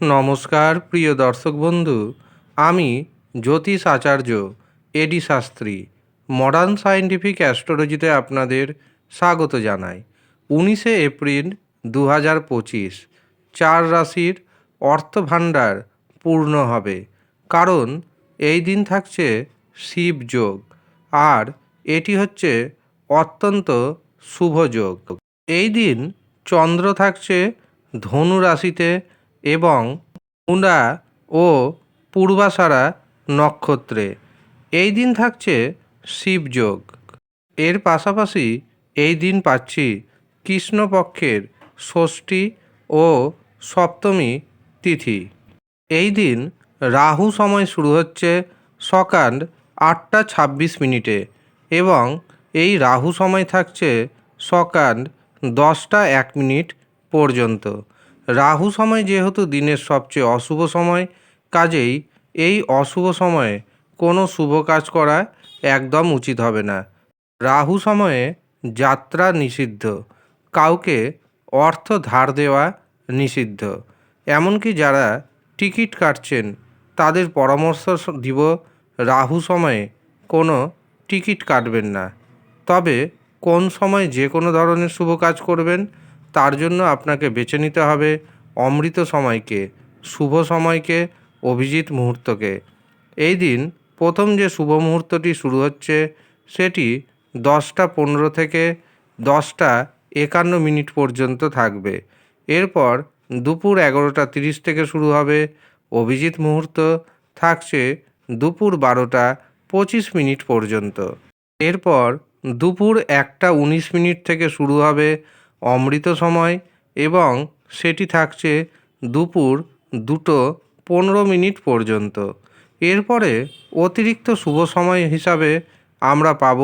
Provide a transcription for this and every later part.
নমস্কার, প্রিয় দর্শক বন্ধু। আমি জ্যোতিষ আচার্য, এডি শাস্ত্রী। মডার্ন সায়েন্টিফিক অ্যাস্ট্রোলজিতে আপনাদের স্বাগত জানাই। উনিশে এপ্রিল দু হাজার পঁচিশ, চার রাশির অর্থভাণ্ডার পূর্ণ হবে। কারণ এই দিন থাকছে শিব যোগ, আর এটি হচ্ছে অত্যন্ত শুভ যোগ। এই দিন চন্দ্র থাকছে ধনু রাশিতে এবং মুন্ডা ও পূর্বাষাঢ়া নক্ষত্রে। এই দিন থাকছে শিবযোগ এর পাশাপাশি এই দিন পাচ্ছি কৃষ্ণপক্ষের ষষ্ঠী ও সপ্তমী তিথি। এই দিন রাহু সময় শুরু হচ্ছে সকাল আটটা ছাব্বিশ মিনিটে এবং এই রাহু সময় থাকছে সকাল দশটা এক মিনিট পর্যন্ত। রাহু সময় যেহেতু দিনের সবচেয়ে অশুভ সময়, কাজেই এই অশুভ সময়ে কোনো শুভ কাজ করা একদম উচিত হবে না। রাহু সময়ে যাত্রা নিষিদ্ধ, কাউকে অর্থ ধার দেওয়া নিষিদ্ধ। এমনকি যারা টিকিট কাটছেন, তাদের পরামর্শ দিব রাহু সময়ে কোনো টিকিট কাটবেন না। তবে কোন সময় যে কোনো ধরনের শুভ কাজ করবেন তার জন্য আপনাকে বেছে নিতে হবে অমৃত সময়কে, শুভ সময়কে, অভিজিৎ মুহূর্তকে। এই দিন প্রথম যে শুভ মুহূর্তটি শুরু হচ্ছে, সেটি দশটা পনেরো থেকে দশটা একান্ন মিনিট পর্যন্ত থাকবে। এরপর দুপুর এগারোটা তিরিশ থেকে শুরু হবে। অভিজিৎ মুহূর্ত থাকছে দুপুর বারোটা পঁচিশ মিনিট পর্যন্ত। এরপর দুপুর একটা উনিশ মিনিট থেকে শুরু হবে। অমৃত সময় এবং সেটি থাকছে দুপুর দুটো পনেরো মিনিট পর্যন্ত। এরপরে অতিরিক্ত শুভ সময় হিসাবে আমরা পাব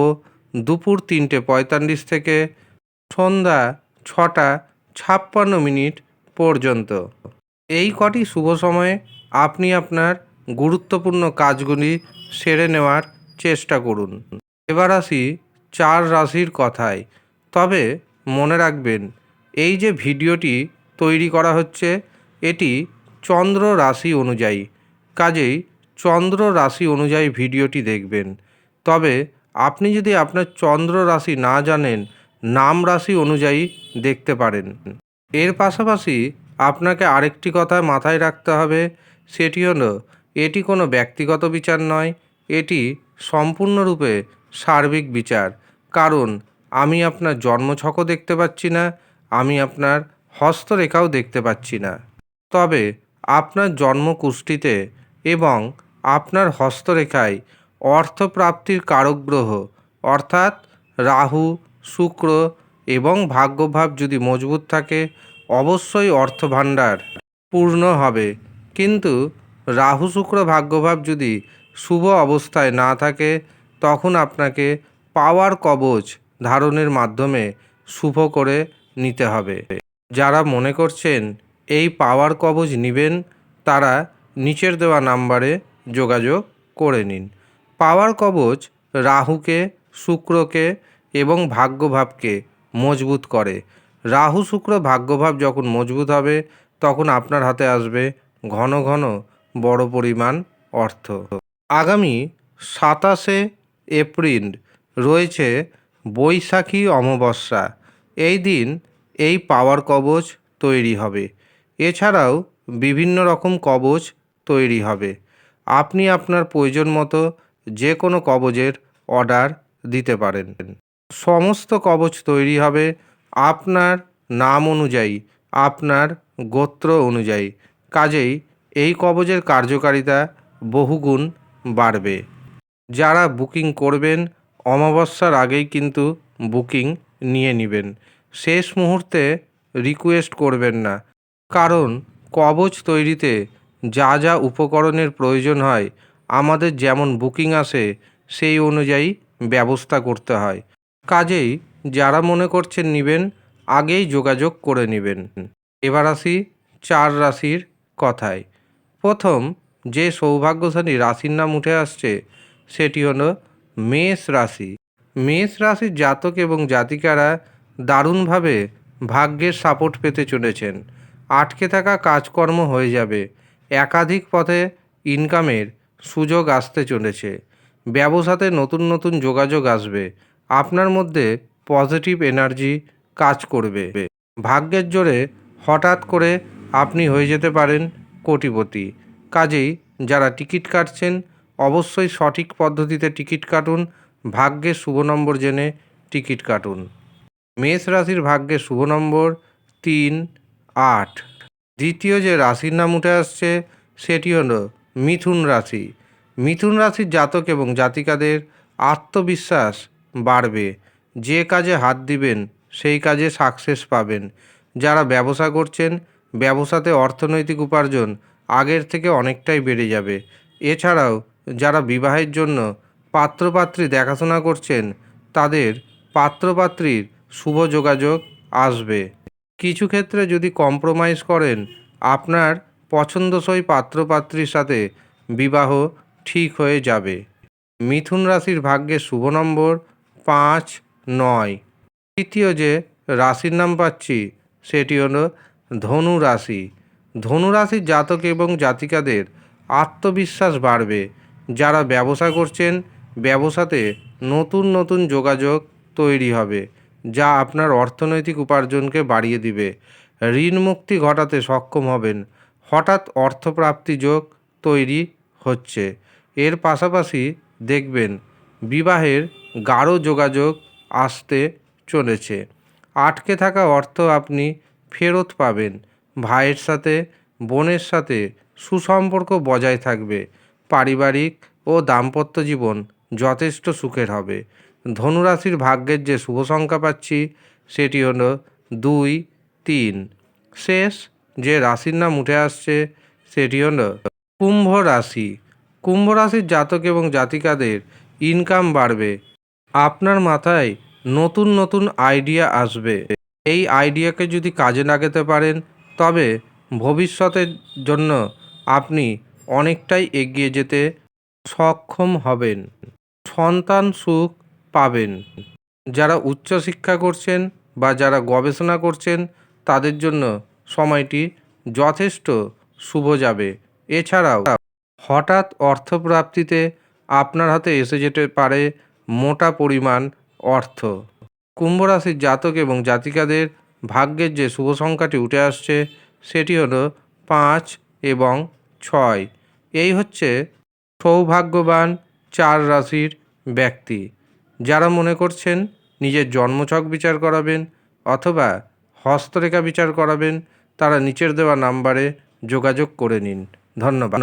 দুপুর তিনটে পঁয়তাল্লিশ থেকে সন্ধ্যা ছটা ছাপ্পান্ন মিনিট পর্যন্ত। এই কটি শুভ সময়ে আপনি আপনার গুরুত্বপূর্ণ কাজগুলি সেরে নেওয়ার চেষ্টা করুন। এবার আসি চার রাশির কথায়। তবে মনে রাখবেন, এই যে ভিডিওটি তৈরি করা হচ্ছে, এটি চন্দ্র রাশি অনুযায়ী। কাজেই চন্দ্র রাশি অনুযায়ী ভিডিওটি দেখবেন। তবে আপনি যদি আপনার চন্দ্র রাশি না জানেন, নাম রাশি অনুযায়ী দেখতে পারেন। এর পাশাপাশি আপনাকে আরেকটি কথা মাথায় রাখতে হবে, সেটি হলো, এটি কোনো ব্যক্তিগত বিচার নয়, এটি সম্পূর্ণরূপে সার্বিক বিচার। কারণ আমি আপনার জন্মছকও দেখতে পাচ্ছি না, আমি আপনার হস্তরেখাও দেখতে পাচ্ছি না। তবে আপনার জন্মকুষ্ঠিতে এবং আপনার হস্তরেখায় অর্থপ্রাপ্তির কারক গ্রহ অর্থাৎ রাহু, শুক্র এবং ভাগ্যভাব যদি মজবুত থাকে, অবশ্যই অর্থভাণ্ডার পূর্ণ হবে। কিন্তু রাহু, শুক্র ভাগ্যভাব যদি শুভ অবস্থায় না থাকে, তখন আপনাকে পাওয়ার কবচ ধারণের মাধ্যমে শুভ করে নিতে হবে। যারা মনে করছেন এই পাওয়ার কবচ নেবেন, তারা নিচের দেওয়া নাম্বারে যোগাযোগ করে নিন। পাওয়ার কবচ রাহুকে, শুক্রকে এবং ভাগ্যভাবকে মজবুত করে। রাহু শুক্র ভাগ্যভাব যখন মজবুত হবে, তখন আপনার হাতে আসবে ঘন ঘন বড় পরিমাণ অর্থ। আগামী সাতাশে এপ্রিল রয়েছে বৈশাখী অমাবস্যা। এই দিন এই পাওয়ার কবচ তৈরি হবে। এছাড়াও বিভিন্ন রকম কবচ তৈরি হবে। আপনি আপনার প্রয়োজন মতো যে কোনো কবচের অর্ডার দিতে পারেন। সমস্ত কবচ তৈরি হবে আপনার নাম অনুযায়ী, আপনার গোত্র অনুযায়ী। কাজেই এই কবচের কার্যকারিতা বহুগুণ বাড়বে। যারা বুকিং করবেন অমাবস্যার আগেই কিন্তু বুকিং নিয়ে নেবেন। শেষ মুহূর্তে রিকোয়েস্ট করবেন না। কারণ কবচ তৈরিতে যা যা উপকরণের প্রয়োজন হয়, আমাদের যেমন বুকিং আসে, সেই অনুযায়ী ব্যবস্থা করতে হয়। কাজেই যারা মনে করছেন নেবেন, আগেই যোগাযোগ করে নেবেন। এবার আসি চার রাশির কথায়। প্রথম যে সৌভাগ্যশালী রাশির নাম উঠে আসছে, সেটি হলো মেষ রাশি। মেষ রাশির জাতক এবং জাতিকারা দারুণভাবে ভাগ্যের সাপোর্ট পেতে চলেছেন। আটকে থাকা কাজকর্ম হয়ে যাবে। একাধিক পথে ইনকামের সুযোগ আসতে চলেছে। ব্যবসাতে নতুন নতুন যোগাযোগ আসবে। আপনার মধ্যে পজিটিভ এনার্জি কাজ করবে। ভাগ্যের জোরে হঠাৎ করে আপনি হয়ে যেতে পারেন কোটিপতি। কাজেই যারা টিকিট কাটছেন অবশ্যই সঠিক পদ্ধতিতে টিকিট কাটুন, ভাগ্যে শুভ নম্বর জেনে টিকিট কাটুন। মেষ রাশির ভাগ্যে শুভ নম্বর তিন, আট। দ্বিতীয় যে রাশির নাম উঠে আসছে, সেটি হল মিথুন রাশি। মিথুন রাশির জাতক এবং জাতিকাদের আত্মবিশ্বাস বাড়বে। যে কাজে হাত দিবেন, সেই কাজে সাকসেস পাবেন। যারা ব্যবসা করছেন, ব্যবসাতে অর্থনৈতিক উপার্জন আগের থেকে অনেকটাই বেড়ে যাবে। এছাড়াও যারা বিবাহের জন্য পাত্রপাত্রী দেখাশোনা করছেন, তাদের পাত্রপাত্রীর শুভ যোগাযোগ আসবে। কিছু ক্ষেত্রে যদি কম্প্রোমাইজ করেন, আপনার পছন্দসই পাত্রপাত্রীর সাথে বিবাহ ঠিক হয়ে যাবে। মিথুন রাশির ভাগ্যে শুভ নম্বর পাঁচ, নয়। তৃতীয় যে রাশির নাম পাচ্ছি, সেটি হলো ধনু রাশি। ধনু রাশির জাতক এবং জাতিকাদের আত্মবিশ্বাস বাড়বে। যারা ব্যবসা করছেন, ব্যবসাতে নতুন নতুন যোগাযোগ তৈরি হবে, যা আপনার অর্থনৈতিক উপার্জনকে বাড়িয়ে দিবে। ঋণ মুক্তি ঘটাতে সক্ষম হবেন। হঠাৎ অর্থপ্রাপ্তি যোগ তৈরি হচ্ছে। এর পাশাপাশি দেখবেন, বিবাহের গাঢ় যোগাযোগ আসতে চলেছে। আটকে থাকা অর্থ আপনি ফেরত পাবেন। ভাইয়ের সাথে, বোনের সাথে সুসম্পর্ক বজায় থাকবে। পারিবারিক ও দাম্পত্য জীবন যথেষ্ট সুখের হবে। ধনুরাশির ভাগ্যের যে শুভ সংখ্যা পাচ্ছি, সেটি হলো দুই, তিন। শেষ যে রাশির নাম উঠে আসছে, সেটি হলো কুম্ভ রাশি। কুম্ভ রাশির জাতক এবং জাতিকাদের ইনকাম বাড়বে। আপনার মাথায় নতুন নতুন আইডিয়া আসবে। এই আইডিয়াকে যদি কাজে লাগাতে পারেন, তবে ভবিষ্যতের জন্য আপনি অনেকটাই এগিয়ে যেতে সক্ষম হবেন। সন্তান সুখ পাবেন। যারা উচ্চশিক্ষা করছেন বা যারা গবেষণা করছেন, তাদের জন্য সময়টি যথেষ্ট শুভ যাবে। এছাড়াও, হঠাৎ অর্থপ্রাপ্তিতে আপনার হাতে এসে যেতে পারে মোটা পরিমাণ অর্থ। কুম্ভ রাশির জাতক এবং জাতিকাদের ভাগ্যের যে শুভ সংখ্যাটি উঠে আসছে, সেটি হলো পাঁচ এবং ছয়। এই হচ্ছে সৌভাগ্যবান চার রাশির ব্যক্তি। যারা মনে করছেন নিজের জন্মছক বিচার করাবেন অথবা হস্তরেখা বিচার করাবেন, তারা নিচের দেওয়া নাম্বারে যোগাযোগ করে নিন। ধন্যবাদ।